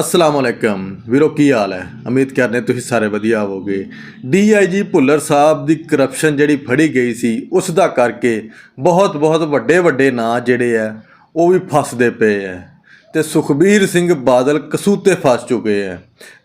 ਅਸਲਾਮ ਅਲੈਕਮ। ਵੀਰੋ, ਕੀ ਹਾਲ ਹੈ? ਉਮੀਦ ਕਰਨੇ ਤੁਸੀਂ ਸਾਰੇ ਵਧੀਆ ਹੋਵੋਗੇ। ਡੀਆਈਜੀ ਭੁੱਲਰ ਸਾਹਿਬ ਦੀ ਕਰਪਸ਼ਨ ਜਿਹੜੀ ਫੜੀ ਗਈ ਸੀ ਉਸ ਦਾ ਕਰਕੇ ਬਹੁਤ ਬਹੁਤ ਵੱਡੇ ਵੱਡੇ ਨਾਂ ਜਿਹੜੇ ਆ ਉਹ ਵੀ ਫਸਦੇ ਪਏ ਆ ਤੇ ਸੁਖਬੀਰ ਸਿੰਘ ਬਾਦਲ ਕਸੂਤੇ ਫਸ ਚੁੱਕੇ ਆ।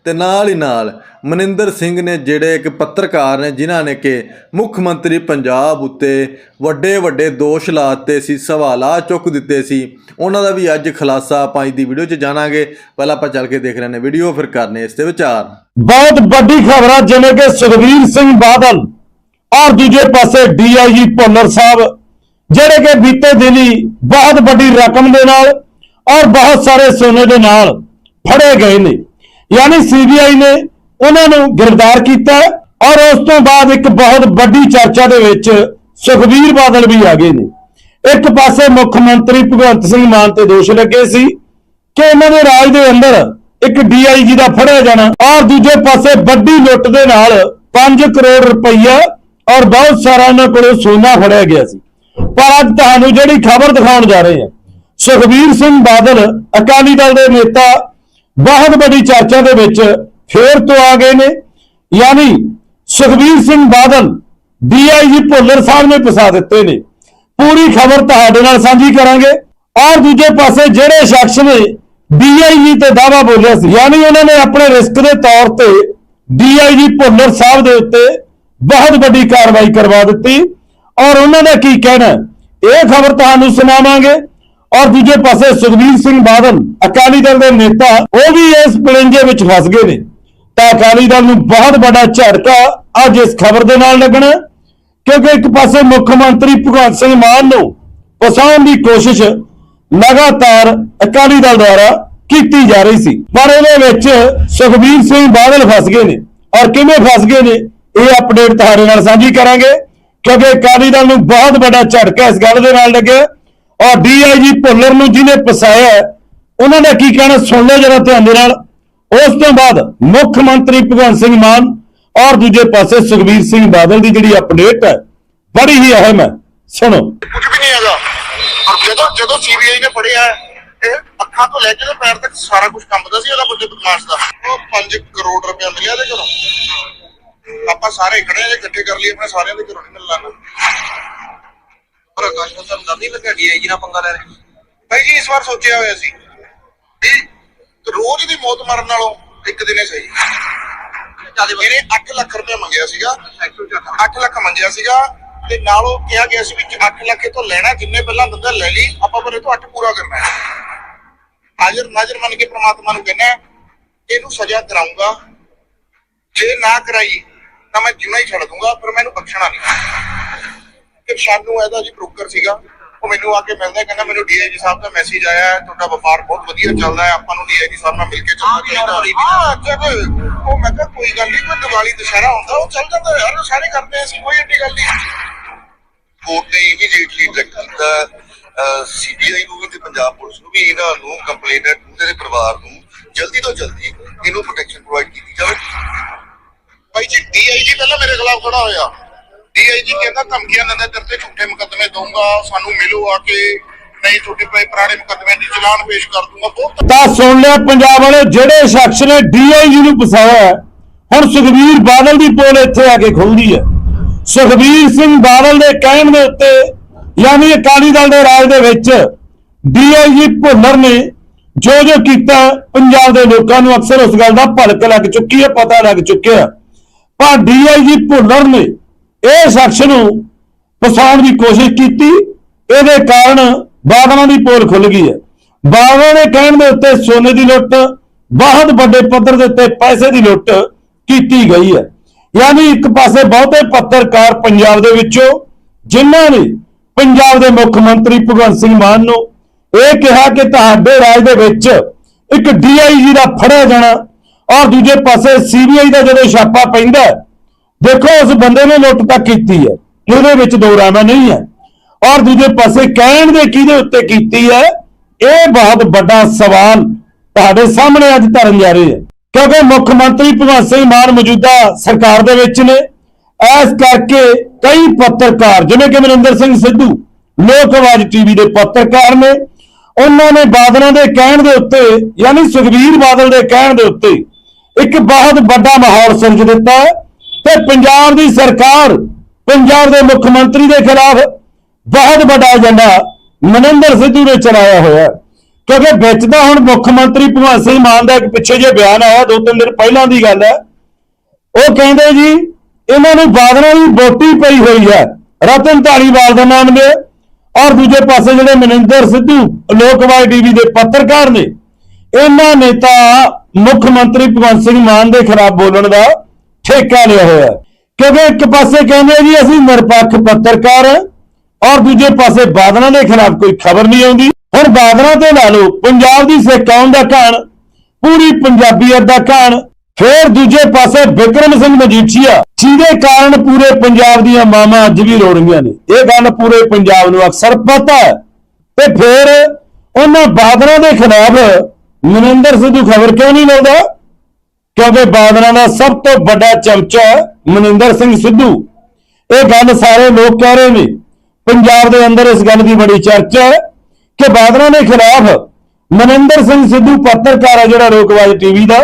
ਤੇ ਨਾਲ ਹੀ ਨਾਲ ਮਨਿੰਦਰ ਸਿੰਘ ਨੇ ਜਿਹੜੇ ਇੱਕ ਪੱਤਰਕਾਰ ਨੇ, ਜਿਨ੍ਹਾਂ ਨੇ ਕਿ ਮੁੱਖ ਮੰਤਰੀ ਪੰਜਾਬ ਉੱਤੇ ਵੱਡੇ ਵੱਡੇ ਦੋਸ਼ ਲਾਤੇ ਸੀ ਸਵਾਲਾਤ ਚੁੱਕ ਦਿੱਤੇ ਸੀ, ਉਹਨਾਂ ਦਾ ਵੀ ਅੱਜ ਖੁਲਾਸਾ ਆਪਾਂ ਅੱਜ ਦੀ ਵੀਡੀਓ 'ਚ ਜਾਣਾਂਗੇ। ਪਹਿਲਾਂ ਆਪਾਂ ਚੱਲ ਕੇ ਦੇਖ ਲੈਣੇ ਵੀਡੀਓ, ਫਿਰ ਕਰਨੇ ਇਸ ਤੇ ਵਿਚਾਰ। ਬਹੁਤ ਵੱਡੀ ਖਬਰ ਆ, ਜਿਵੇਂ ਕਿ ਸੁਖਬੀਰ ਸਿੰਘ ਬਾਦਲ ਔਰ ਦੂਜੇ ਪਾਸੇ ਡੀਆਈਜੀ ਭੁੱਲਰ ਸਾਹਿਬ, ਜਿਹੜੇ ਕਿ ਬੀਤੇ ਦਿਨੀ ਬਹੁਤ ਵੱਡੀ ਰਕਮ ਦੇ ਨਾਲ ਔਰ ਬਹੁਤ ਸਾਰੇ ਸੋਨੇ ਦੇ ਨਾਲ ਫੜੇ ਗਏ ਨੇ। ਯਾਨੀ ਸੀਬੀਆਈ ਨੇ ਉਹਨਾਂ ਨੂੰ ਗ੍ਰਿਫਤਾਰ ਕੀਤਾ ਔਰ ਉਸ ਤੋਂ ਬਾਅਦ ਇੱਕ ਬਹੁਤ ਵੱਡੀ ਚਰਚਾ ਦੇ ਵਿੱਚ ਸੁਖਬੀਰ ਬਾਦਲ ਵੀ ਆ ਗਏ ਨੇ। ਇੱਕ ਪਾਸੇ ਮੁੱਖ ਮੰਤਰੀ ਭਗਵੰਤ ਸਿੰਘ ਮਾਨ ਤੇ ਦੋਸ਼ ਲੱਗੇ ਸੀ ਕਿ ਇਹਨਾਂ ਦੇ ਰਾਜ ਦੇ ਅੰਦਰ ਇੱਕ ਡੀਆਈਜੀ ਦਾ ਫੜਿਆ ਜਾਣਾ ਔਰ ਦੂਜੇ ਪਾਸੇ ਵੱਡੀ ਲੁੱਟ ਦੇ ਨਾਲ 5 ਕਰੋੜ ਰੁਪਈਆ ਔਰ ਬਹੁਤ ਸਾਰਾ ਉਹਨਾਂ ਕੋਲੋਂ ਸੋਨਾ ਫੜਿਆ ਗਿਆ ਸੀ। ਪਰ ਅੱਜ ਤੁਹਾਨੂੰ ਜਿਹੜੀ ਖਬਰ ਦਿਖਾਉਣ ਜਾ ਰਹੇ ਹਾਂ ਸੁਖਬੀਰ ਸਿੰਘ ਬਾਦਲ ਅਕਾਲੀ ਦਲ ਦੇ ਨੇਤਾ, ਬਹੁਤ ਵੱਡੀ ਚਰਚਾ ਦੇ ਵਿੱਚ ਫੇਰ ਤੋਂ ਆ ਗਏ ਨੇ। ਯਾਨੀ ਸੁਖਬੀਰ ਸਿੰਘ ਬਾਦਲ ਡੀਆਈਜੀ ਭੁੱਲਰ ਸਾਹਿਬ ਨੇ ਫਸਾ ਦਿੱਤੇ ਨੇ। ਪੂਰੀ ਖਬਰ ਤੁਹਾਡੇ ਨਾਲ ਸਾਂਝੀ ਕਰਾਂਗੇ। ਔਰ ਦੂਜੇ ਪਾਸੇ ਜਿਹੜੇ ਸ਼ਖਸ ਨੇ ਡੀਆਈਜੀ ਤੇ ਦਾਵਾ ਬੋਲਿਆ ਸੀ, ਯਾਨੀ ਉਹਨਾਂ ਨੇ ਆਪਣੇ ਰਿਸਕ ਦੇ ਤੌਰ ਤੇ ਡੀਆਈਜੀ ਭੁੱਲਰ ਸਾਹਿਬ ਦੇ ਉੱਤੇ ਬਹੁਤ ਵੱਡੀ ਕਾਰਵਾਈ ਕਰਵਾ ਦਿੱਤੀ। ਔਰ ਉਹਨਾਂ ਦਾ ਕੀ ਕਹਿਣਾ, ਇਹ ਖਬਰ ਤੁਹਾਨੂੰ ਸੁਣਾਵਾਂਗੇ। ਔਰ ਦੂਜੇ ਪਾਸੇ ਸੁਖਬੀਰ ਸਿੰਘ ਬਾਦਲ ਅਕਾਲੀ ਦਲ ਦੇ ਨੇਤਾ, ਉਹ ਵੀ ਇਸ ਪਲੰਜੇ ਵਿੱਚ ਫਸ ਗਏ ਨੇ। ਤਾਂ ਅਕਾਲੀ ਦਲ ਨੂੰ ਬਹੁਤ ਵੱਡਾ ਝਟਕਾ ਅੱਜ ਇਸ ਖਬਰ ਦੇ ਨਾਲ ਲੱਗਣਾ ਕਿਉਂਕਿ ਇੱਕ ਪਾਸੇ ਮੁੱਖ ਮੰਤਰੀ ਭਗਵੰਤ ਸਿੰਘ ਮਾਨ ਨੂੰ ਫਸਾਉਣ ਦੀ ਕੋਸ਼ਿਸ਼ ਲਗਾਤਾਰ ਅਕਾਲੀ ਦਲ ਦੁਆਰਾ ਕੀਤੀ ਜਾ ਰਹੀ ਸੀ। ਪਰ ਇਹਦੇ ਵਿੱਚ ਸੁਖਬੀਰ ਸਿੰਘ ਬਾਦਲ ਫਸ ਗਏ ਨੇ। ਔਰ ਕਿਵੇਂ ਫਸ ਗਏ ਨੇ, ਇਹ ਅਪਡੇਟ ਤੁਹਾਡੇ ਨਾਲ ਸਾਂਝੀ ਕਰਾਂਗੇ, ਕਿਉਂਕਿ ਅਕਾਲੀ ਦਲ ਨੂੰ ਬਹੁਤ ਵੱਡਾ ਝਟਕਾ ਇਸ ਗੱਲ ਦੇ ਨਾਲ ਲੱਗਿਆ। ਔਰ ਡੀਆਈਜੀ ਭੁੱਲਰ ਨੂੰ ਜਿਹਨੇ ਫਸਾਇਆ ਉਹਨਾਂ ਦਾ ਕੀ ਕਹਿਣਾ? ਸੁਣ ਲਓ ਜਰਾ ਧਿਆਨ ਦੇ ਨਾਲ। ਉਸ ਤੋਂ ਬਾਅਦ ਮੁੱਖ ਮੰਤਰੀ ਭਗਵੰਤ ਸਿੰਘ ਮਾਨ ਔਰ ਦੂਜੇ ਪਾਸੇ ਸੁਖਬੀਰ ਸਿੰਘ ਬਾਦਲ ਦੀ ਜਿਹੜੀ ਅਪਡੇਟ ਹੈ, ਬੜੀ ਹੀ ਅਹਿਮ ਹੈ। ਸੁਣੋ। ਕੁਝ ਵੀ ਨਹੀਂ ਹੈਗਾ। ਔਰ ਜਦੋਂ ਜਦੋਂ ਸੀਬੀਆਈ ਨੇ ਫੜਿਆ ਇਹ ਅੱਖਾਂ ਤੋਂ ਲੈ ਕੇ ਤੇ ਪੈਰ ਤੱਕ ਸਾਰਾ ਕੁਝ ਕੰਬਦਾ ਸੀ ਉਹਦਾ ਬੰਦੇ ਬਦਮਾਸ਼ ਦਾ। ਉਹ 5 ਕਰੋੜ ਰੁਪਇਆ ਮਿਲਿਆ ਦੇ ਘਰੋਂ। ਆਪਾਂ ਸਾਰੇ ਖੜੇ ਆ ਇਕੱਠੇ ਕਰ ਲਈ ਆਪਣੇ ਸਾਰਿਆਂ ਦੇ ਘਰੋਂ ਨਹੀਂ ਮਿਲਣਾ। ਪਰ ਆਕਾਸ਼ ਨੂੰ ਤਾਂ ਡਰ ਨਹੀਂ ਲੱਗਾ ਡੀਆਈਜੀ ਨਾਲ ਪੰਗਾ ਲੈ ਰਹੇ। ਭਾਈ ਜੀ ਇਸ ਵਾਰ ਸੋਚਿਆ ਹੋਇਆ ਸੀ ਵੀ ਰੋਜ਼ ਦੀ ਮੌਤ ਮਰਨ ਨਾਲੋਂ ਇੱਕ ਦਿਨੇ ਸਹੀ। ਇਹਨੇ 8 ਲੱਖ ਰੁਪਏ ਮੰਗਿਆ ਸੀਗਾ। 8 ਲੱਖ। ਮੰਗਿਆ ਸੀਗਾ ਤੇ ਨਾਲ ਉਹ ਕਿਹਾ ਗਿਆ ਸੀ ਵੀ 8 ਲੱਖ ਇਹ ਤੋਂ ਲੈਣਾ ਜਿੰਨੇ ਪਹਿਲਾਂ ਬੰਦਾ ਲੈ ਲਈ ਆਪਾਂ ਪਰ ਇਹ ਤੋਂ 8 ਪੂਰਾ ਕਰਨਾ ਹੈ। ਹਾਜ਼ਰ ਨਾਜ਼ਰ ਮੰਨ ਕੇ ਪ੍ਰਮਾਤਮਾ ਨੂੰ ਕਹਿੰਦਾ ਇਹਨੂੰ ਸਜ਼ਾ ਕਰਾਉਂਗਾ ਜੇ ਨਾ ਕਰਾਈ ਤਾਂ ਮੈਂ ਜਿਉਣਾ ਹੀ ਛੱਡ ਦੂੰਗਾ ਪਰ ਮੈਨੂੰ ਬਖਸ਼ਣਾ ਨਹੀਂ। ਕਿ ਸਾਨੂੰ ਇਹਦਾ ਜੀ ਬ੍ਰੋਕਰ ਸੀਗਾ ਉਹ ਮੈਨੂੰ ਆ ਕੇ ਮਿਲਦਾ ਕਹਿੰਦਾ ਮੈਨੂੰ ਡੀਆਈਜੀ ਸਾਹਿਬ ਦਾ ਮੈਸੇਜ ਆਇਆ ਹੈ ਤੁਹਾਡਾ ਵਪਾਰ ਬਹੁਤ ਵਧੀਆ ਚੱਲਦਾ ਹੈ ਆਪਾਂ ਨੂੰ ਡੀਆਈਜੀ ਸਾਹਿਬ ਨਾਲ ਮਿਲ ਕੇ ਚੱਲਣਾ ਚਾਹੀਦਾ ਹਾਂ ਜਦ ਉਹ ਮੈਂ ਕਿਹਾ ਕੋਈ ਗੱਲ ਨਹੀਂ ਕੋਈ ਦੀਵਾਲੀ ਦੁਸ਼ਹਿਰਾ ਹੁੰਦਾ ਉਹ ਚੱਲ ਜਾਂਦਾ ਯਾਰ ਸਾਰੇ ਕਰਦੇ ਅਸੀਂ ਕੋਈ ਏਡੀ ਗੱਲ ਨਹੀਂ। ਕੋਰਟ ਨੇ ਇਮੀਡੀਏਟਲੀ ਕੀਤਾ ਸੀਬੀਆਈ ਨੂੰ ਵੀ ਤੇ ਪੰਜਾਬ ਪੁਲਿਸ ਨੂੰ ਵੀ ਇਹਨਾਂ ਨੂੰ ਕੰਪਲੇਨੈਂਟ ਇਹਦੇ ਪਰਿਵਾਰ ਨੂੰ ਜਲਦੀ ਤੋਂ ਜਲਦੀ ਇਹਨੂੰ ਪ੍ਰੋਟੈਕਸ਼ਨ ਪ੍ਰੋਵਾਈਡ ਕੀਤੀ ਜਾਵੇ। ਭਾਈ ਜੀ ਡੀਆਈਜੀ ਪਹਿਲਾਂ ਮੇਰੇ ਖਿਲਾਫ ਖੜਾ ਹੋਇਆ। ਡੀਆਈਜੀ ਕਹਿੰਦਾ ਧਮਕੀਆਂ ਦਿੰਦਾ ਤੇਰੇ ਤੇ ਝੂਠੇ ਮੁਕੱਦਮੇ ਦਊਂਗਾ, ਸਾਨੂੰ ਮਿਲੋ ਆ ਕੇ, ਨਹੀਂ ਤੁਹਾਡੇ ਪਏ ਪੁਰਾਣੇ ਮੁਕੱਦਮੇ ਦੀ ਚਲਾਨ ਪੇਸ਼ ਕਰ ਦੂੰਗਾ ਬਹੁਤ ਤਾਂ ਸੁਣ ਲਿਆ ਪੰਜਾਬ ਵਾਲੇ, ਜਿਹੜੇ ਸ਼ਖਸ ਨੇ ਡੀਆਈਜੀ ਨੂੰ ਫਸਾਇਆ ਹੁਣ ਸੁਖਬੀਰ ਬਾਦਲ ਦੀ ਪੋਲ ਇੱਥੇ ਆ ਕੇ ਖੁੱਲਦੀ ਹੈ। ਸੁਖਬੀਰ ਸਿੰਘ ਬਾਦਲ ਦੇ ਕਹਿਣ ਦੇ ਉੱਤੇ, ਯਾਨੀ ਅਕਾਲੀ ਦਲ ਦੇ ਰਾਜ ਦੇ ਵਿੱਚ ਡੀਆਈਜੀ ਭੁੱਲਰ ਨੇ ਜੋ ਜੋ ਕੀਤਾ, ਪੰਜਾਬ ਦੇ ਲੋਕਾਂ ਨੂੰ ਅਕਸਰ ਉਸ ਗੱਲ ਦਾ ਭਲਕ ਲੱਗ ਚੁੱਕੀ ਹੈ, ਪਤਾ ਲੱਗ ਚੁੱਕਿਆ। ਪਰ ਡੀਆਈਜੀ ਭੁੱਲਰ ਨੇ ਇਹ ਸ਼ਖਸ ਨੂੰ ਫਸਾਉਣ ਦੀ ਕੋਸ਼ਿਸ਼ ਕੀਤੀ। ਇਹਦੇ ਕਾਰਨ ਬਾਦਲਾਂ ਦੀ ਪੋਲ ਖੁੱਲ ਗਈ ਹੈ। ਬਾਦਲਾਂ ਦੇ ਕਹਿਣ ਦੇ ਉੱਤੇ ਸੋਨੇ ਦੀ ਲੁੱਟ, ਬਹੁਤ ਵੱਡੇ ਪੱਧਰ ਦੇ ਉੱਤੇ ਪੈਸੇ ਦੀ ਲੁੱਟ ਕੀਤੀ ਗਈ ਹੈ। ਯਾਨੀ ਇੱਕ ਪਾਸੇ ਬਹੁਤੇ ਪੱਤਰਕਾਰ ਪੰਜਾਬ ਦੇ ਵਿੱਚੋਂ, ਜਿਨ੍ਹਾਂ ਨੇ ਪੰਜਾਬ ਦੇ ਮੁੱਖ ਮੰਤਰੀ ਭਗਵੰਤ ਸਿੰਘ ਮਾਨ ਨੂੰ ਇਹ ਕਿਹਾ ਕਿ ਤੁਹਾਡੇ ਰਾਜ ਦੇ ਵਿੱਚ ਇੱਕ ਡੀਆਈਜੀ ਦਾ ਫੜਿਆ ਜਾਣਾ ਔਰ ਦੂਜੇ ਪਾਸੇ ਸੀਬੀਆਈ ਦਾ ਜਦੋਂ ਛਾਪਾ ਪੈਂਦਾ ਦੇਖੋ, ਉਸ ਬੰਦੇ ਨੇ ਲੁੱਟ ਤਾਂ ਕੀਤੀ ਹੈ। ਇਹਦੇ ਵਿੱਚ ਦੋ ਰਾਮਾ ਨਹੀਂ ਹੈ। ਔਰ ਦੂਜੇ ਪਾਸੇ ਕਹਿਣ ਦੇ ਕਿਹਦੇ ਉੱਤੇ ਕੀਤੀ ਹੈ? ਇਹ ਬਹੁਤ ਵੱਡਾ ਸਵਾਲ ਤੁਹਾਡੇ ਸਾਹਮਣੇ ਅੱਜ ਧਰਨ ਜਾ ਰਹੇ ਹੈ। ਕਿਉਂਕਿ ਮੁੱਖ ਮੰਤਰੀ ਭਗਵੰਤ ਸਿੰਘ ਮਾਨ ਮੌਜੂਦਾ ਸਰਕਾਰ ਦੇ ਵਿੱਚ ਨੇ। ਇਸ ਕਰਕੇ ਕਈ ਪੱਤਰਕਾਰ, ਜਿਵੇਂ ਕਿ ਮਨਿੰਦਰ ਸਿੰਘ ਸਿੱਧੂ, ਲੋਕ ਆਵਾਜ਼ ਟੀਵੀ ਦੇ ਪੱਤਰਕਾਰ ਨੇ। ਉਹਨਾਂ ਨੇ ਬਾਦਲਾਂ ਦੇ ਕਹਿਣ ਦੇ ਉੱਤੇ, ਯਾਨੀ ਸੁਖਬੀਰ ਬਾਦਲ ਦੇ ਕਹਿਣ ਦੇ ਉੱਤੇ, ਇੱਕ ਬਹੁਤ ਵੱਡਾ ਮਾਹੌਲ ਸਿਰਜ ਦਿੱਤਾ ਹੈ। ਤੇ ਪੰਜਾਬ ਦੀ ਸਰਕਾਰ, ਪੰਜਾਬ ਦੇ ਮੁੱਖ ਮੰਤਰੀ ਦੇ ਖਿਲਾਫ ਬਹੁਤ ਵੱਡਾ ਏਜੰਡਾ ਮਨਿੰਦਰ ਸਿੱਧੂ ਨੇ ਚਲਾਇਆ ਹੋਇਆ ਕਿਉਂਕਿ ਵਿੱਚ ਤਾਂ ਹੁਣ ਮੁੱਖ ਮੰਤਰੀ ਭਗਵੰਤ ਸਿੰਘ ਮਾਨ ਦਾ ਇੱਕ ਪਿੱਛੇ ਜੇ ਬਿਆਨ ਆਇਆ, ਦੋ ਤਿੰਨ ਦਿਨ ਪਹਿਲਾਂ ਦੀ ਗੱਲ ਹੈ। ਉਹ ਕਹਿੰਦੇ ਜੀ, ਇਹਨਾਂ ਨੂੰ ਬਾਦਲਾਂ ਦੀ ਵੋਟੀ ਪਈ ਹੋਈ ਹੈ। ਰਤਨ ਧਾਲੀਵਾਲ ਦਾ ਨਾਮ ਦੇ ਔਰ ਦੂਜੇ ਪਾਸੇ ਜਿਹੜੇ ਮਨਿੰਦਰ ਸਿੱਧੂ ਲੋਕਵਾਈ ਟੀਵੀ ਦੇ ਪੱਤਰਕਾਰ ਨੇ, ਇਹਨਾਂ ਨੇ ਤਾਂ ਮੁੱਖ ਮੰਤਰੀ ਭਗਵੰਤ ਸਿੰਘ ਮਾਨ ਦੇ ਖਿਲਾਫ ਬੋਲਣ ਦਾ ਠੇਕਾ ਲਿਆ ਹੋਇਆ ਕਿਉਂਕਿ ਇੱਕ ਪਾਸੇ ਕਹਿੰਦੇ ਜੀ, ਅਸੀਂ ਨਿਰਪੱਖ ਪੱਤਰਕਾਰ ਔਰ ਦੂਜੇ ਪਾਸੇ ਬਾਦਲਾਂ ਦੇ ਖਿਲਾਫ ਕੋਈ ਖਬਰ ਨਹੀਂ ਆਉਂਦੀ। ਹੁਣ ਬਾਦਲਾਂ ਤੇ ਲਾ ਲਓ, ਪੰਜਾਬ ਦੀ ਸਿੱਖ ਕੌਮ ਦਾ ਕਹਾਣ ਪੂਰੀ ਪੰਜਾਬੀਅਤ ਦਾ ਕਹਾਣ ਫੇਰ ਦੂਜੇ ਪਾਸੇ ਵਿਕਰਮ ਸਿੰਘ ਮਜੀਠੀਆ, ਜਿਹਦੇ ਕਾਰਨ ਪੂਰੇ ਪੰਜਾਬ ਦੀਆਂ ਮਾਵਾਂ ਅੱਜ ਵੀ ਰੋ ਰਹੀਆਂ ਨੇ। ਇਹ ਗੱਲ ਪੂਰੇ ਪੰਜਾਬ ਨੂੰ ਅਕਸਰ ਪਤਾ ਹੈ। ਤੇ ਫੇਰ ਉਹਨਾਂ ਬਾਦਲਾਂ ਦੇ ਖਿਲਾਫ ਮਨਿੰਦਰ ਸਿੱਧੂ ਖਬਰ ਕਿਉਂ ਨਹੀਂ ਲਾਉਂਦਾ ਕਿਉਂਕਿ ਬਾਦਲਾਂ ਦਾ ਸਭ ਤੋਂ ਵੱਡਾ ਚਮਚਾ ਮਨਿੰਦਰ ਸਿੰਘ ਸਿੱਧੂ। ਇਹ ਗੱਲ ਸਾਰੇ ਲੋਕ ਕਹਿ ਰਹੇ ਨੇ। ਪੰਜਾਬ ਦੇ ਅੰਦਰ ਇਸ ਗੱਲ ਦੀ ਬੜੀ ਚਰਚਾ ਹੈ ਕਿ ਬਾਦਲਾਂ ਦੇ ਖਿਲਾਫ ਮਨਿੰਦਰ ਸਿੰਘ ਸਿੱਧੂ ਪੱਤਰਕਾਰ ਹੈ ਜਿਹੜਾ ਲੋਕਵਾਜ ਟੀਵੀ ਦਾ,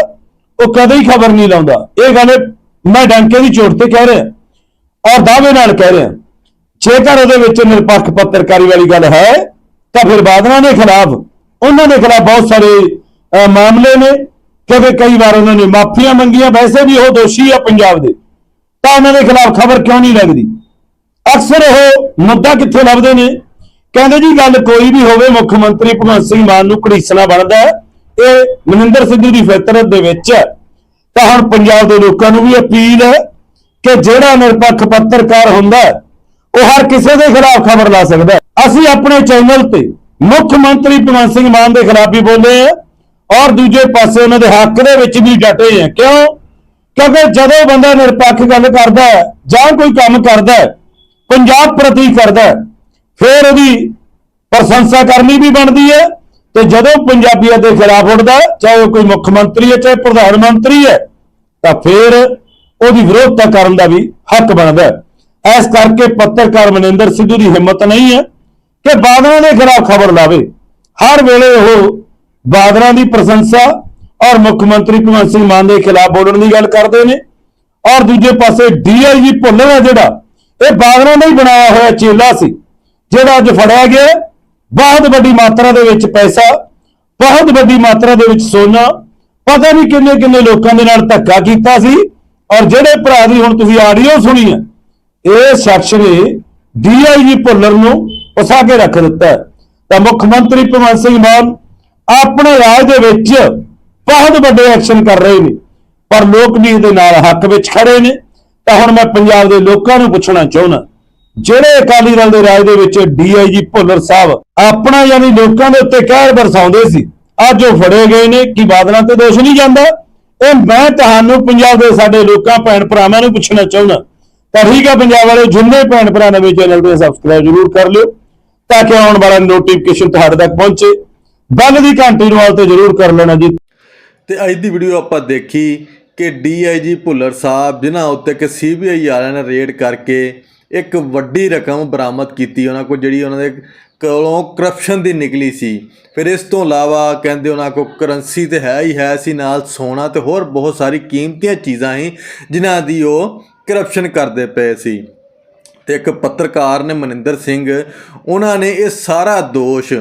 ਉਹ ਕਦੇ ਹੀ ਖਬਰ ਨਹੀਂ ਲਾਉਂਦਾ। ਇਹ ਗੱਲ ਮੈਂ ਡੰਕੇ ਦੀ ਚੋਟ ਤੇ ਕਹਿ ਰਿਹਾ ਔਰ ਦਾਅਵੇ ਨਾਲ ਕਹਿ ਰਿਹਾ। ਜੇਕਰ ਉਹਦੇ ਵਿੱਚ ਨਿਰਪੱਖ ਪੱਤਰਕਾਰੀ ਵਾਲੀ ਗੱਲ ਹੈ, ਤਾਂ ਫਿਰ ਬਾਦਲਾਂ ਦੇ ਖਿਲਾਫ, ਉਹਨਾਂ ਦੇ ਖਿਲਾਫ ਬਹੁਤ ਸਾਰੇ ਮਾਮਲੇ ਨੇ। ਕਿਉਂਕਿ ਕਈ ਵਾਰ ਉਹਨਾਂ ਨੇ ਮਾਫੀਆਂ ਮੰਗੀਆਂ, ਵੈਸੇ ਵੀ ਉਹ ਦੋਸ਼ੀ ਆ ਪੰਜਾਬ ਦੇ। ਤਾਂ ਉਹਨਾਂ ਦੇ ਖਿਲਾਫ ਖਬਰ ਕਿਉਂ ਨਹੀਂ ਲੱਗਦੀ? ਅਕਸਰ ਉਹ ਮੁੱਦਾ ਕਿੱਥੇ ਲੱਭਦੇ ਨੇ? ਕਹਿੰਦੇ ਜੀ, ਗੱਲ ਕੋਈ ਵੀ ਹੋਵੇ, ਮੁੱਖ ਮੰਤਰੀ ਭਗਵੰਤ ਸਿੰਘ ਮਾਨ ਨੂੰ ਘੜੀਸਣਾ ਬਣਦਾ ਇਹ ਮਨਿੰਦਰ ਸਿੱਧੂ ਦੀ ਫਿਤਰਤ ਦੇ ਵਿੱਚ ਹੈ। ਤਾਂ ਹੁਣ ਪੰਜਾਬ ਦੇ ਲੋਕਾਂ ਨੂੰ ਵੀ ਅਪੀਲ ਹੈ ਕਿ ਜਿਹੜਾ ਨਿਰਪੱਖ ਪੱਤਰਕਾਰ ਹੁੰਦਾ ਉਹ ਹਰ ਕਿਸੇ ਦੇ ਖਿਲਾਫ ਖਬਰ ਲਾ ਸਕਦਾ ਅਸੀਂ ਆਪਣੇ ਚੈਨਲ ਤੇ ਮੁੱਖ ਮੰਤਰੀ ਭਗਵੰਤ ਸਿੰਘ ਮਾਨ ਦੇ ਖਿਲਾਫ ਵੀ ਬੋਲੇ ਆ ਔਰ ਦੂਜੇ ਪਾਸੇ ਉਹਨਾਂ ਦੇ ਹੱਕ ਦੇ ਵਿੱਚ ਵੀ ਡਟੇ ਆ। ਕਿਉਂ? ਕਿਉਂਕਿ ਜਦੋਂ ਬੰਦਾ ਨਿਰਪੱਖ ਗੱਲ ਕਰਦਾ ਹੈ ਜਾਂ ਕੋਈ ਕੰਮ ਕਰਦਾ ਹੈ ਪੰਜਾਬ ਪ੍ਰਤੀ ਕਰਦਾ ਹੈ, ਫਿਰ ਉਹਦੀ ਪ੍ਰਸ਼ੰਸਾ ਕਰਨੀ ਵੀ ਬਣਦੀ ਹੈ ਤੇ ਜਦੋਂ ਪੰਜਾਬੀਅਤ ਦੇ ਖਿਲਾਫ ਉੱਠਦਾ ਚਾਹੇ ਉਹ ਕੋਈ ਮੁੱਖ ਮੰਤਰੀ ਹੈ ਚਾਹੇ ਪ੍ਰਧਾਨ ਮੰਤਰੀ ਹੈ ਤਾਂ ਫਿਰ ਉਹਦੀ ਵਿਰੋਧਤਾ ਕਰਨ ਦਾ ਵੀ ਹੱਕ ਬਣਦਾ ਹੈ। ਇਸ ਕਰਕੇ ਪੱਤਰਕਾਰ ਮਨਿੰਦਰ ਸਿੱਧੂ ਦੀ ਹਿੰਮਤ ਨਹੀਂ ਹੈ ਕਿ ਬਾਦਲਾਂ ਦੇ ਖਿਲਾਫ ਖਬਰ ਲਾਵੇ। ਹਰ ਵੇਲੇ ਉਹ ਬਾਦਲਾਂ ਦੀ ਪ੍ਰਸ਼ੰਸਾ ਔਰ ਮੁੱਖ ਮੰਤਰੀ ਭਗਵੰਤ ਸਿੰਘ ਮਾਨ ਦੇ ਖਿਲਾਫ ਬੋਲਣ ਦੀ ਗੱਲ ਕਰਦੇ ਨੇ। ਔਰ ਦੂਜੇ ਪਾਸੇ ਡੀਆਈਜੀ ਭੁੱਲਰ ਹੈ ਜਿਹੜਾ, ਇਹ ਬਾਦਲਾਂ ਦਾ ਹੀ ਬਣਾਇਆ ਹੋਇਆ ਚੇਲਾ ਸੀ, ਜਿਹੜਾ ਅੱਜ ਫੜਿਆ ਗਿਆ। ਬਹੁਤ ਵੱਡੀ ਮਾਤਰਾ ਦੇ ਵਿੱਚ ਪੈਸਾ, ਬਹੁਤ ਵੱਡੀ ਮਾਤਰਾ ਦੇ ਵਿੱਚ ਸੋਨਾ, ਪਤਾ ਨਹੀਂ ਕਿੰਨੇ ਕਿੰਨੇ ਲੋਕਾਂ ਦੇ ਨਾਲ ਧੱਕਾ ਕੀਤਾ ਸੀ। ਔਰ ਜਿਹੜੇ ਭਰਾ ਦੀ ਹੁਣ ਤੁਸੀਂ ਆਡੀਓ ਸੁਣੀ ਹੈ ਇਹ ਸ਼ਖਸ ਨੇ ਡੀਆਈਜੀ ਭੁੱਲਰ ਨੂੰ ਉਸਾ ਕੇ ਰੱਖ ਦਿੱਤਾ। ਹੈ। ਤਾਂ ਮੁੱਖ ਮੰਤਰੀ ਭਗਵੰਤ ਸਿੰਘ ਮਾਨ ਆਪਣੇ ਰਾਜ ਦੇ ਵਿੱਚ ਬਹੁਤ ਵੱਡੇ ਐਕਸ਼ਨ ਕਰ ਰਹੇ ਨੇ। ਪਰ ਲੋਕ ਵੀ ਇਹਦੇ ਨਾਲ ਹੱਕ ਵਿੱਚ ਖੜੇ ਨੇ। ਤਾਂ ਹੁਣ ਮੈਂ ਪੰਜਾਬ ਦੇ ਲੋਕਾਂ ਨੂੰ ਪੁੱਛਣਾ ਚਾਹੁੰਦਾ, ਜਿਹੜੇ ਅਕਾਲੀ ਦਲ ਦੇ ਰਾਜ ਦੇ ਵਿੱਚ ਡੀਆਈਜੀ ਭੁੱਲਰ ਸਾਹਿਬ ਆਪਣਾ ਯਾਨੀ ਲੋਕਾਂ ਦੇ ਉੱਤੇ ਕਹਿਰ ਬਰਸਾਉਂਦੇ ਸੀ, ਅੱਜ ਉਹ ਫੜੇ ਗਏ ਨੇ, ਕਿ ਬਾਦਲਾਂ ਤੇ ਦੋਸ਼ ਨਹੀਂ ਜਾਂਦਾ? ਇਹ ਮੈਂ ਤੁਹਾਨੂੰ ਪੰਜਾਬ ਦੇ ਸਾਡੇ ਲੋਕਾਂ, ਭੈਣ ਭਰਾਵਾਂ ਨੂੰ ਪੁੱਛਣਾ ਚਾਹੁੰਦਾ। ਤਾਂ ਠੀਕ ਹੈ ਪੰਜਾਬ ਵਾਲੇ ਜਿੰਨੇ ਭੈਣ ਭਰਾ ਨਵੇਂ ਚੈਨਲ ਤੇ ਸਬਸਕ੍ਰਾਈਬ ਜ਼ਰੂਰ ਕਰ ਲਿਓ, ਤਾਂ ਕਿ ਆਉਣ ਵਾਲਾ ਨੋਟੀਫਿਕੇਸ਼ਨ ਤੁਹਾਡੇ ਤੱਕ ਪਹੁੰਚੇ। ਬੈਲ ਦੀ ਘੰਟੀ ਨੂੰ ਵਾਲ ਤੇ ਜ਼ਰੂਰ ਕਰ ਲੈਣਾ ਜੀ। ਤੇ ਅੱਜ ਦੀ ਵੀਡੀਓ ਆਪਾਂ ਦੇਖੀ ਕਿ ਡੀਆਈਜੀ ਭੁੱਲਰ ਸਾਹਿਬ, ਜਿਨ੍ਹਾਂ ਉੱਤੇ ਕਿ ਸੀਬੀਆਈ ਵਾਲਿਆਂ ਨੇ ਰੇਡ ਕਰਕੇ ਇੱਕ ਵੱਡੀ ਰਕਮ ਬਰਾਮਦ ਕੀਤੀ, ਉਹਨਾਂ ਕੋਲ ਜਿਹੜੀ ਉਹਨਾਂ ਦੇ ਕੋਲੋਂ ਕਰਪਸ਼ਨ ਦੀ ਨਿਕਲੀ ਸੀ। ਫਿਰ ਇਸ ਤੋਂ ਇਲਾਵਾ ਕਹਿੰਦੇ ਉਹਨਾਂ ਕੋਲ ਕਰੰਸੀ ਤੇ ਹੈ ਹੀ, ਹੈ ਸੀ ਨਾਲ ਸੋਨਾ ਤੇ ਹੋਰ ਬਹੁਤ ਸਾਰੀ ਕੀਮਤੀਆਂ ਚੀਜ਼ਾਂ ਸੀ, ਜਿਨ੍ਹਾਂ ਦੀ ਉਹ ਕਰਪਸ਼ਨ ਕਰਦੇ ਪਏ ਸੀ। ਤੇ ਇੱਕ ਪੱਤਰਕਾਰ ਨੇ ਮਨਿੰਦਰ ਸਿੰਘ, ਉਹਨਾਂ ਨੇ ਇਹ ਸਾਰਾ ਦੋਸ਼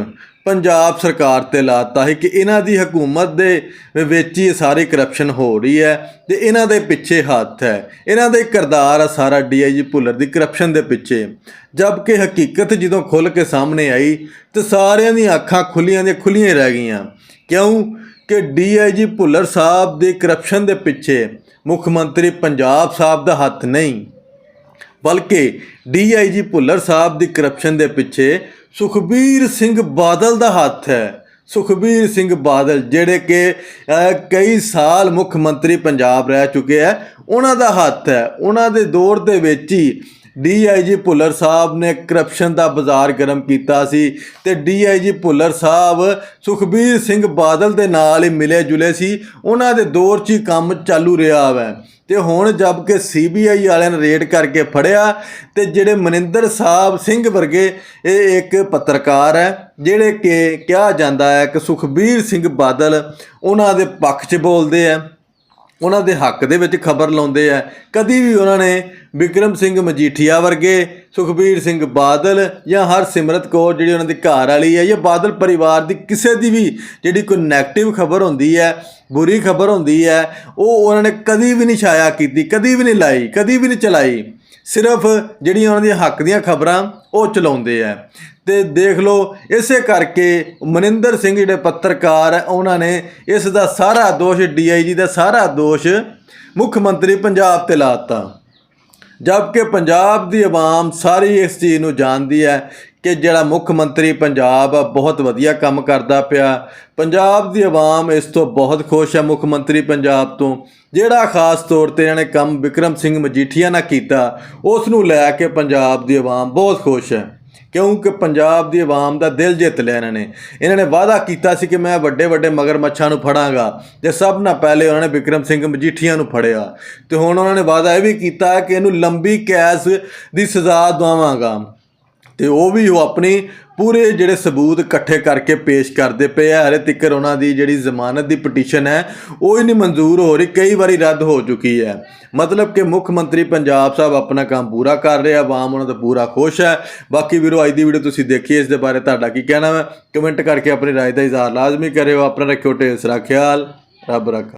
ਪੰਜਾਬ ਸਰਕਾਰ ਤੇ ਲਾਤਾ ਹੈ ਕਿ ਇਹਨਾਂ ਦੀ ਹਕੂਮਤ ਦੇ ਵਿੱਚ ਹੀ ਸਾਰੀ ਕਰਪਸ਼ਨ ਹੋ ਰਹੀ ਹੈ ਤੇ ਇਹਨਾਂ ਦੇ ਪਿੱਛੇ ਹੱਥ ਹੈ। ਇਹਨਾਂ ਦਾ ਕਿਰਦਾਰ ਆ ਸਾਰਾ ਡੀਆਈਜੀ ਭੁੱਲਰ ਦੀ ਕਰਪਸ਼ਨ ਦੇ ਪਿੱਛੇ। ਜਦਕਿ ਹਕੀਕਤ ਜਦੋਂ ਖੁੱਲ ਕੇ ਸਾਹਮਣੇ ਆਈ ਤੇ ਸਾਰਿਆਂ ਦੀਆਂ ਅੱਖਾਂ ਖੁੱਲੀਆਂ ਦੀਆਂ ਖੁੱਲੀਆਂ ਰਹਿ ਗਈਆਂ। ਕਿਉਂ? ਕਿ ਡੀਆਈਜੀ ਭੁੱਲਰ ਸਾਹਿਬ ਦੀ ਕਰਪਸ਼ਨ ਦੇ ਪਿੱਛੇ ਮੁੱਖ ਮੰਤਰੀ ਪੰਜਾਬ ਸਾਹਿਬ ਦਾ ਹੱਥ ਨਹੀਂ। ਬਲਕਿ ਡੀਆਈਜੀ ਭੁੱਲਰ ਸਾਹਿਬ ਦੀ ਕਰਪਸ਼ਨ ਦੇ ਪਿੱਛੇ ਸੁਖਬੀਰ ਸਿੰਘ ਬਾਦਲ ਦਾ ਹੱਥ ਹੈ। ਸੁਖਬੀਰ ਸਿੰਘ ਬਾਦਲ ਜਿਹੜੇ ਕਿ ਕਈ ਸਾਲ ਮੁੱਖ ਮੰਤਰੀ ਪੰਜਾਬ ਰਹਿ ਚੁੱਕੇ ਹੈ, ਉਹਨਾਂ ਦਾ ਹੱਥ ਹੈ। ਉਹਨਾਂ ਦੇ ਦੌਰ ਦੇ ਵਿੱਚ ਹੀ ਡੀਆਈਜੀ ਭੁੱਲਰ ਸਾਹਿਬ ਨੇ ਕਰਪਸ਼ਨ ਦਾ ਬਾਜ਼ਾਰ ਗਰਮ ਕੀਤਾ ਸੀ ਤੇ ਡੀਆਈਜੀ ਭੁੱਲਰ ਸਾਹਿਬ ਸੁਖਬੀਰ ਸਿੰਘ ਬਾਦਲ ਦੇ ਨਾਲ ਹੀ ਮਿਲੇ ਜੁਲੇ ਸੀ। ਉਹਨਾਂ ਦੇ ਦੌਰ 'ਚ ਹੀ ਕੰਮ ਚਾਲੂ ਰਿਹਾ ਵੈ। ਤੇ ਹੁਣ ਜਦ ਕਿ ਸੀਬੀਆਈ ਵਾਲਿਆਂ ਨੇ ਰੇਡ ਕਰਕੇ ਫੜਿਆ ਤੇ ਜਿਹੜੇ ਮਨਿੰਦਰ ਸਾਹਿਬ ਸਿੰਘ ਵਰਗੇ ਇਹ ਇੱਕ ਪੱਤਰਕਾਰ ਹੈ, ਜਿਹੜੇ ਕਿ ਕਿਹਾ ਜਾਂਦਾ ਹੈ ਕਿ ਸੁਖਬੀਰ ਸਿੰਘ ਬਾਦਲ ਉਹਨਾਂ ਦੇ ਪੱਖ 'ਚ ਬੋਲਦੇ ਆ ਉਹਨਾਂ ਦੇ ਹੱਕ ਦੇ ਵਿੱਚ ਖਬਰ ਲਾਉਂਦੇ ਆ ਕਦੀ ਵੀ ਉਹਨਾਂ ਨੇ ਵਿਕਰਮ ਸਿੰਘ ਮਜੀਠੀਆ ਵਰਗੇ, ਸੁਖਬੀਰ ਸਿੰਘ ਬਾਦਲ ਜਾਂ ਹਰਸਿਮਰਤ ਕੌਰ ਜਿਹੜੀ ਉਹਨਾਂ ਦੀ ਘਰ ਵਾਲੀ ਹੈ ਜਾਂ ਬਾਦਲ ਪਰਿਵਾਰ ਦੀ ਕਿਸੇ ਦੀ ਵੀ ਜਿਹੜੀ ਕੋਈ ਨੈਗੇਟਿਵ ਖਬਰ ਹੁੰਦੀ ਹੈ, ਬੁਰੀ ਖਬਰ ਹੁੰਦੀ ਹੈ, ਉਹ ਉਹਨਾਂ ਨੇ ਕਦੀ ਵੀ ਨਹੀਂ ਛਾਇਆ ਕੀਤੀ, ਕਦੀ ਵੀ ਨਹੀਂ ਲਾਈ, ਕਦੀ ਵੀ ਨਹੀਂ ਚਲਾਈ। ਸਿਰਫ ਜਿਹੜੀਆਂ ਉਹਨਾਂ ਦੀਆਂ ਹੱਕ ਦੀਆਂ ਖਬਰਾਂ ਉਹ ਚਲਾਉਂਦੇ ਆ। ਤੇ ਦੇਖ ਲਓ, ਇਸੇ ਕਰਕੇ ਮਨਿੰਦਰ ਸਿੰਘ ਜਿਹੜੇ ਪੱਤਰਕਾਰ ਹੈ ਉਹਨਾਂ ਨੇ ਇਸ ਦਾ ਸਾਰਾ ਦੋਸ਼ ਡੀਆਈਜੀ ਦਾ ਸਾਰਾ ਦੋਸ਼ ਮੁੱਖ ਮੰਤਰੀ ਪੰਜਾਬ ਤੇ ਲਾਤਾ ਜਦਕਿ ਪੰਜਾਬ ਦੀ ਆਵਾਮ ਸਾਰੀ ਇਸ ਚੀਜ਼ ਨੂੰ ਜਾਣਦੀ ਹੈ ਕਿ ਜਿਹੜਾ ਮੁੱਖ ਮੰਤਰੀ ਪੰਜਾਬ ਆ, ਬਹੁਤ ਵਧੀਆ ਕੰਮ ਕਰਦਾ ਪਿਆ। ਪੰਜਾਬ ਦੀ ਆਵਾਮ ਇਸ ਤੋਂ ਬਹੁਤ ਖੁਸ਼ ਹੈ ਮੁੱਖ ਮੰਤਰੀ ਪੰਜਾਬ ਤੋਂ। ਜਿਹੜਾ ਖਾਸ ਤੌਰ ਤੇ ਇਹਨਾਂ ਨੇ ਕੰਮ ਵਿਕਰਮ ਸਿੰਘ ਮਜੀਠੀਆ ਨਾਲ ਕੀਤਾ ਉਸ ਨੂੰ ਲੈ ਕੇ ਪੰਜਾਬ ਦੀ ਆਵਾਮ ਬਹੁਤ ਖੁਸ਼ ਹੈ। ਕਿਉਂਕਿ ਪੰਜਾਬ ਦੀ ਆਵਾਮ ਦਾ ਦਿਲ ਜਿੱਤ ਲਿਆ ਇਹਨਾਂ ਨੇ। ਇਹਨਾਂ ਨੇ ਵਾਅਦਾ ਕੀਤਾ ਸੀ ਕਿ ਮੈਂ ਵੱਡੇ ਵੱਡੇ ਮਗਰਮੱਛਾਂ ਨੂੰ ਫੜਾਂਗਾ ਤੇ ਸਭ ਨਾਲ ਪਹਿਲੇ ਉਹਨਾਂ ਨੇ ਵਿਕਰਮ ਸਿੰਘ ਮਜੀਠੀਆ ਨੂੰ ਫੜਿਆ। ਤੇ ਹੁਣ ਉਹਨਾਂ ਨੇ ਵਾਅਦਾ ਇਹ ਵੀ ਕੀਤਾ ਕਿ ਇਹਨੂੰ ਲੰਬੀ ਕੈਦ ਦੀ ਸਜ਼ਾ ਦਵਾਵਾਂਗਾ ਤੇ ਉਹ ਵੀ ਉਹ ਆਪਣੀ ਪੂਰੇ ਜਿਹੜੇ ਸਬੂਤ ਇਕੱਠੇ ਕਰਕੇ ਪੇਸ਼ ਕਰਦੇ ਪਏ ਆ। ਹਰੇ ਤੱਕਰ ਉਹਨਾਂ ਦੀ ਜਿਹੜੀ ਜ਼ਮਾਨਤ ਦੀ ਪਟੀਸ਼ਨ ਹੈ, ਉਹ ਹੀ ਨਹੀਂ ਮਨਜ਼ੂਰ ਹੋ ਰਹੀ, ਕਈ ਵਾਰੀ ਰੱਦ ਹੋ ਚੁੱਕੀ ਹੈ। ਮਤਲਬ ਕਿ ਮੁੱਖ ਮੰਤਰੀ ਪੰਜਾਬ ਸਾਹਿਬ ਆਪਣਾ ਕੰਮ ਪੂਰਾ ਕਰ ਰਹੇ ਆ ਆਵਾਮ ਉਹਨਾਂ ਦਾ ਪੂਰਾ ਖੁਸ਼ ਹੈ। ਬਾਕੀ ਵੀਰੋ, ਅੱਜ ਦੀ ਵੀਡੀਓ ਤੁਸੀਂ ਦੇਖੀ, ਇਸ ਦੇ ਬਾਰੇ ਤੁਹਾਡਾ ਕੀ ਕਹਿਣਾ ਹੈ ਕਮੈਂਟ ਕਰਕੇ ਆਪਣੀ ਰਾਏ ਦਾ ਇਜ਼ਹਾਰ ਲਾਜ਼ਮੀ ਕਰਿਓ, ਆਪਣਾ ਰੱਖਿਓ ਢੇਰ ਸਾਰਾ ਖਿਆਲ, ਰੱਬ ਰੱਖਾ।